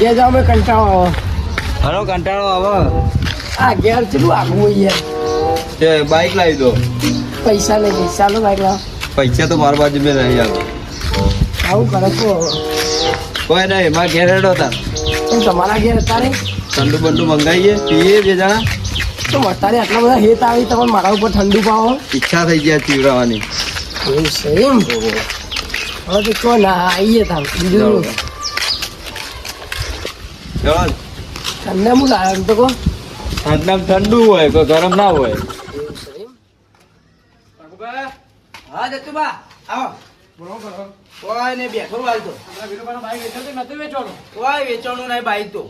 ઘેર જાવ કંટાળો આવે. હલો કંટાળો આવે. આ ઘેર ચલું આગવું હોય યાર? તે બાઈક લાવી દો. પૈસા નહીં પૈસા લો બાઈક લાવો. પૈસા તો મારા બાજુ મેં નહીં આવે. આવું કરે છો કોઈ નહીં મારા ઘેર હેડો હતા પણ તમારા ઘેર અત્યારે ઠંડુ બંડુ મંગાવીએ પીએ બે જણા. તો અત્યારે આટલા બધા હેત આવી તમે મારા ઉપર ઠંડુ પાવો. ઈચ્છા થઈ ગયા ચીવડાવવાની એવું સેમ હવે તો ના આવીએ તાર. બીજું ચલો તમને હું લાવ્યો એમ તો કહો. ઠંડા ઠંડુ હોય કોઈ ગરમ ના હોય. એવું છે એમ આવો. કોઈ ને બેઠો હાલ તો. કોઈ વેચવાનું નહીં બાઈક તો.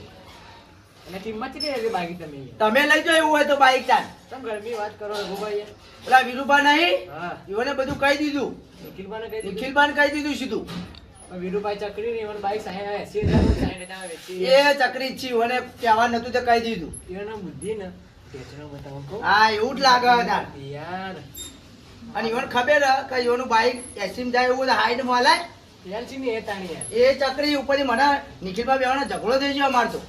તમે લઈ જાઓ એવું હોય તો બાઈક ચાલ. પેલા વિરુભા નહીં ઈવોને બધું કહી દીધું. નિખિલબાને કહી દીધું સીધું. એ ચકરી જ મને ઈવોને કહેવા નતું તો કહી દીધું. હા એવું જ લાગે યાર. અને ઈવન ખબર કે ઈવોનું બાઈક એસીમ જાય એવું હાઈટ મળે એ ચકરી ઉપરથી મને નિખિલભાઈ બેવાનો ઝઘડો થઈ ગયો અમાર તો.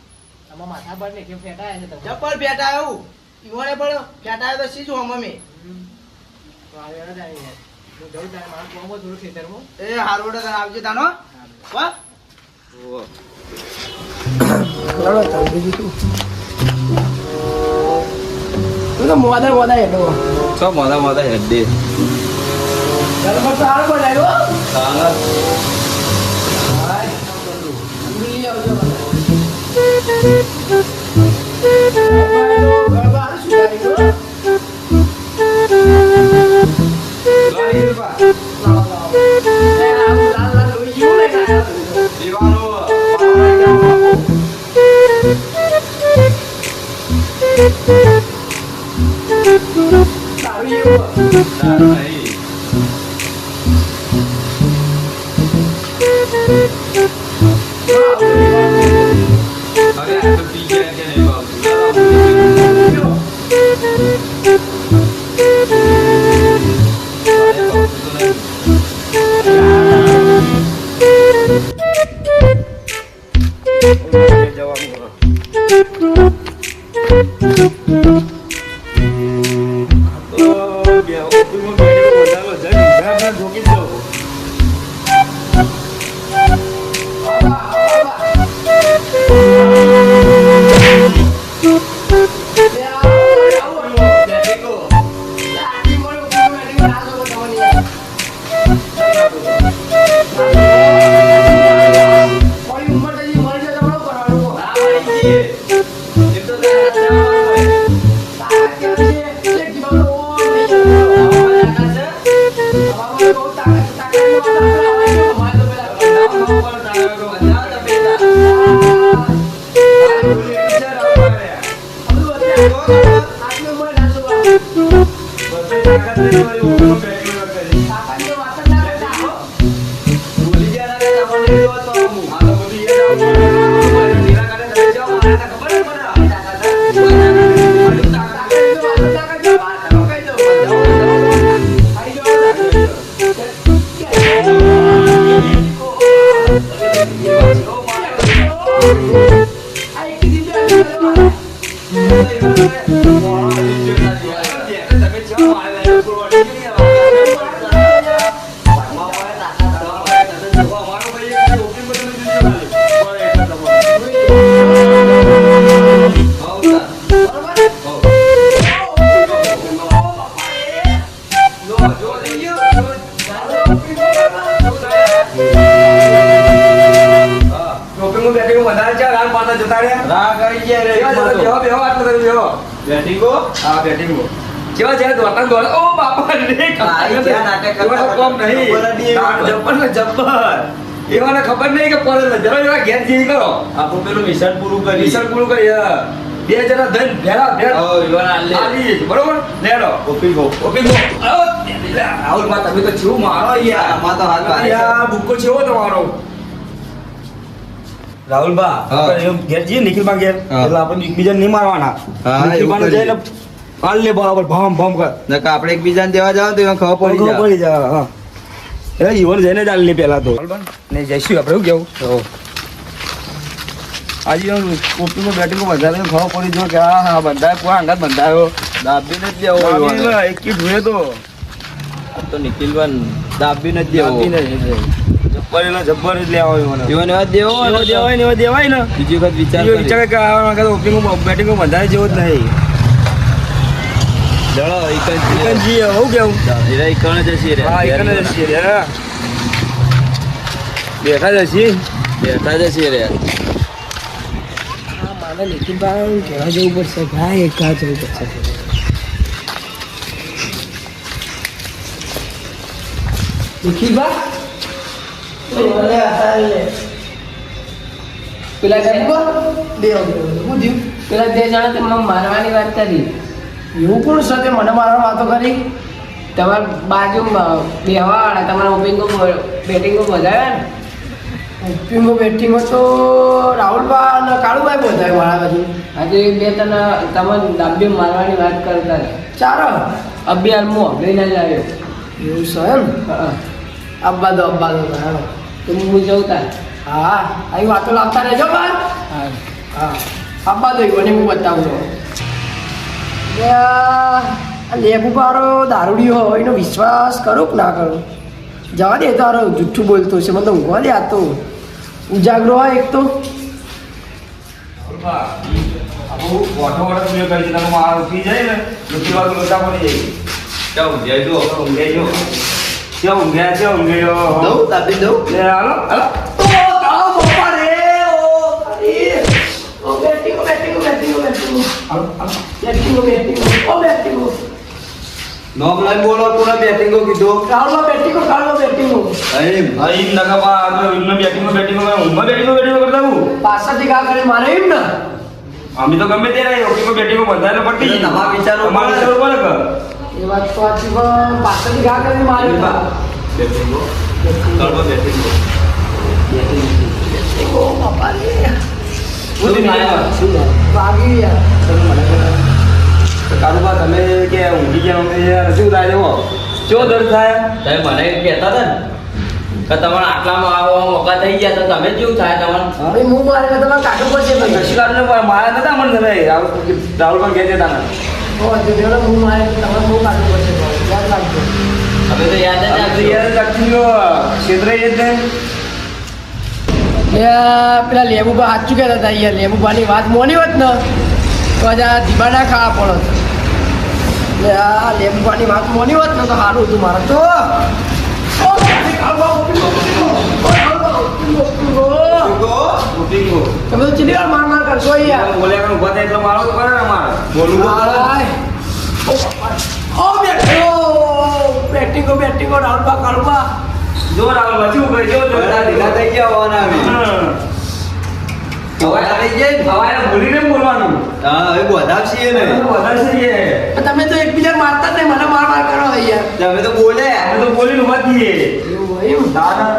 જબર બેટા એવું ઈવોને પણ ફેટાયો તો સીધું હમ અમે એ હારું તને આવજે તાનો. વાહ લડો તાર બીજું શું? તું તો મોદા મોદા હેડો. સો મોદા મોદા હેડ. તો હારો બનાવ્યો સાલા ભૂલી આવજો સારું એવું. રાહ કરી ગયા રે બેટિંગો કેવા જ્યારે દોડતા દોડ ઓ બાપા રે ક્યાં નાટક કરતા કોમ નહીં. જબ્બર ને જબ્બર. એવાને ખબર નહીં કે પડે જરા જરા ઘેર જઈ કરો આપણું પેલું મિશન પૂરું કરી. મિશન પૂરું કરી બે જણા ધન ભેળા ભેર ઓ, ઈવાન આલે. બરોબર? લેડો ઓપી ગો ઓપી ગો રાહુલમાં તમે તો છું મારો યાર. આમાં તો હાથ. યાર બુક્કો છે તમારો. એમ ઘેર જઈએ નિખિલબા ઘેર એટલે આપણે એકબીજાને નહીં મારવાના. કરીએ. જઈને પાલ લે બરાબર ભમ ભમ કર. નકા આપણે એકબીજાને દેવા જાવ તો એમાં ખબર પડી જાય. પડી જાય હા. એ ઈવન જઈને ચાલ લે પેલા તો. ને જઈશું આપણે એવું કેવું? આજે ઓપનિંગમાં બેટિંગમાં વધારે ખબર પડી જો કે હા હા બંધાય કોઈ અંગાત બંધાયો. દાબીને જ લેવો. એક કી જોઈએ તો. તો નિખિલવાન દાબી નથી દેવો. જબ્બર જબ્બર જ લેવા એવો ને એવો દેવો હોય એવો દેવાય ને એવો દેવાય ને. બીજી વખત વિચાર વિચાર કે આ વખત ઓપનિંગમાં બેટિંગમાં બંધાય જેવો જ નહીં. હું કેવું? જ હશે હા એકને જ રે. બેઠા જ છીએ બેઠા જ હશે રે. મારે નિખિલભાઈ કહેવા જવું પડશે. ભાઈ એક જવું પડશે પેલા બે બે- હું પેલા બે જણા તો મારવાની વાત કરી એવું કોણ છે મને મારવાની વાતો કરી તમાર બાજુ બેહવાવાળા તમારા ઓપનિંગો બેટિંગો વધારે ને ઓપિંગો બેટિંગો તો રાહુલબા અને કાળુભાઈ બોધાય મારા બાજુ આજે બે તને તમને ડાબ્બી મારવાની વાત કરતા ચારો અભિયાન હું જ આવ્યો એવું છે એમ? હા. અબ્બા દો અબ્બા દો હાલો. તો હું જઉં તાર. હા આવી વાતો લાવતા રહેજો બા હા. હા. અબ્બા દો મને હું બતાવું છું. બારો દારૂડિયો હોય એનો વિશ્વાસ કરો કે ના કરો? જવા દે તારો જુઠ્ઠું બોલતો છે મને તો ઊંઘવા દે આ તો. ઉજાગરો હોય એક તો. જાય ને ઉઠી વાર લોચા પડી જાય ચાલ, ઊંઘ્યા જો. ઊંઘાઈ જો ક્યાં ઊંઘ્યા છે ઊંઘાઈ દઉં? દાબી દઉં? લે હાલો હાલો બેટિંગો બેટિંગો ઓ બેટિંગો નોમ લઈને બોલો પૂરા બેટિંગો કીધું કાળો બેટિંગો કાળો બેટિંગો અહીં હા ઈમ નકા પા આપણે ઈમનો બેટિંગમાં બેટિંગમાં કરે ઊંઘમાં બેટિંગમાં બેટિંગમાં કરતા હું પાછળથી ગા કરી મારે એમ ને અમે તો ગમે તે રહી ઓપનિંગમાં બેટિંગમાં બંધાયેલો પટી એટલે તમારે વિચારવું તમારે પડે. વિચારવું પડે કે એ વાત તો સાચી પણ પાછળથી ગા કરી મારે એમ. બેટિંગો કળવો બેટિંગો ઓ બાપા રે શું થાય? વાગી યાર કારુબા તમે કે ઊંઘી ગયા અમે યાર શું થાય ચો દર્દ થાય? તમે મને કહેતા હતા ને કે તમારે આટલામાં આવો મોકા થઈ ગયા તો તમે કેવું થાય તમારે હવે હું મારે તમારે કાઢવું પડશે કશી કારણે મારા નતા મને તમે રાહુલ પણ કહેતા હતા જો જો હું મારે તમારે બહુ કાઢવું પડશે યાદ રાખજો અમે તો યાદ જ રાખજો. યાર રાખી ક્ષેત્ર એ જ પેલા લેબુબા સાચું કહેતા હતા યાર લેબુબાની વાત મોની હોત ને તો આજે આ ધીબા ના ખાવા પડત આ લેબુબાની વાત મોની હોત ને તો સારું હતું મારે તો તમે તો માર માર કરશો યાર બોલ્યા ઊભા થાય એટલે મારો તો કરે ને અમારે બોલવું તો પડે. ઓ. બેટિંગો બેટિંગો રાઉન્ડબા જો ઉભે જો બધા ઢીલા થઈ ગયા હોવાના થઈ ગયા ને? હવારે ભૂલીને બોલવાનું. હા એ બધા છીએ ને વધારે તમે તો એકબીજા મારતા જ નહીં. મને માર માર કરો યાર તમે તો બોલ્યા. અમે તો બોલીને ઊભા થઈએ એવું હોય દાદા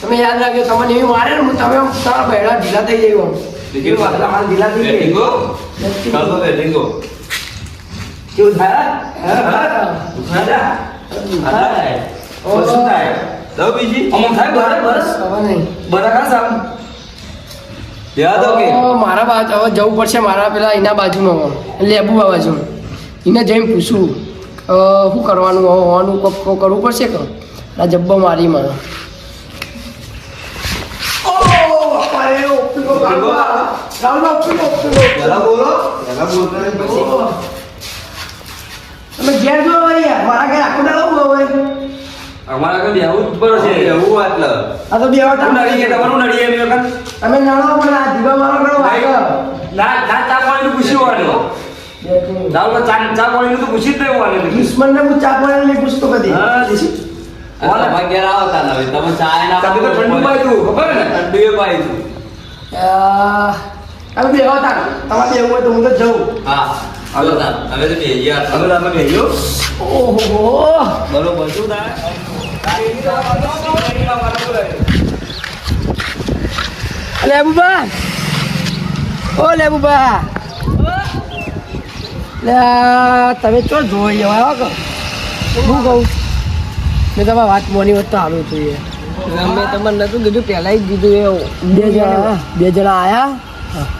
તમે બેટિંગ યાદ- રાખજો તમને એવી મારે ને હું તમે તમારા બૈડા ઢીલા થઈ જાય ઢીલા થઈ જાય. બેટિંગો? બેટિંગ. કળવો બેટિંગો. કેવું થાય. શું થાય? દઉં બીજી? અમુક થાય બરાબર બરસ. બરાબર સાહેબ લેવા દો મારા બાજુ હવે જવું પડશે મારા પેલા એના બાજુમાં લેબુ બાજુ એને જઈને પૂછું. શું કરવાનું? હોવાનું કરવું પડશે કે? આ જબ્બો મારી મારો. બોલો. તમે ઘેર જો હવે મારા ઘેર આખો દાડો હોય અમારા ઘર બેહવું જ પડે છે. એવું વાત આ તો બે શું નડી નડીએ તમારું નડીએ એમ વખત. તમે નાણો પણ આ દીવા મારો કરો ના ના ચા પાણીનું પૂછ્યું હોવાનું રાહુલ ચા ચા પાણીનું તો પૂછી જ નહીં હોવાનું દુશ્મન ને હું ચા પાણી નહીં પૂછતો કદી. હા તમારા ઘેર આવો તાન હવે. તમે ચા ના તમે તો ઠંડુ પાયું ખબર ને? ઠંડુ પાઈ તું આ, તમે બે તા તમારે બેવું હોય તો હું તો જઉં. હા. હાલો તાન. હવે તો ગયા. હવે તમે બેહ્યો ઓહો. બરોબર શું થાય? લેબુબા ઓ લેબુબા લે તમે ચો જોઈ આવ્યા કે? હું કહું? મેં તમારી વાત મોની વખત સારું હતું એ. મેં તમને નતું કીધું પહેલા જ કીધું એ બે જણા બે જણા આયા.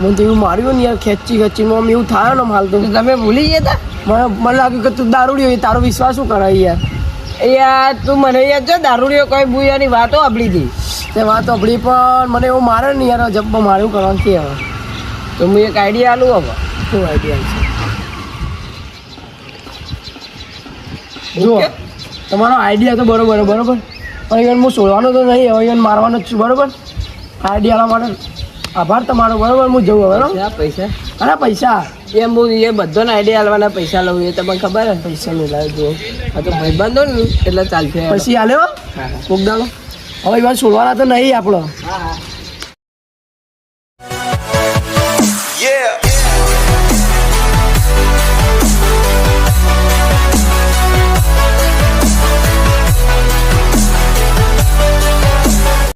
મને તો એવું માર્યું ને યાર ખેંચી ખેંચી આમ એવું થાય ને માલ તો. તમે ભૂલી ગયા હતા મને મને લાગ્યું કે તું દારૂડી હોય તારો વિશ્વાસ શું કરાય યાર? યાર તું મને યાદ જો દારૂડીઓ કોઈ ભૂયાની વાતો આપડી હતી? તે વાતો આપણી પણ મને એવું મારે ને યાર જબ્બો માર્યું કરવાનું હવે. તો હું એક આઈડિયા આલું હવે. શું આઈડિયા છે? જુઓ તમારો આઈડિયા તો બરોબર બરોબર. પણ ઈવન હું છોડવાનો તો નહીં હવે ઈવન મારવાનો જ છું બરોબર? આઈડિયા માટે આભાર તમારો બરોબર હું જવું હવે પૈસા પૈસા. અરે પૈસા? એમ હું એ બધાને આઈડિયા આવવાના પૈસા લઉં એ તમને ખબર હે? પૈસા મિલાવી દો આ તો ભાઈબંધો ને એટલે ચાલશે. પછી હાલ્યો? કોક દાડો હવે છોડવાના તો નહીં આપણો. હા.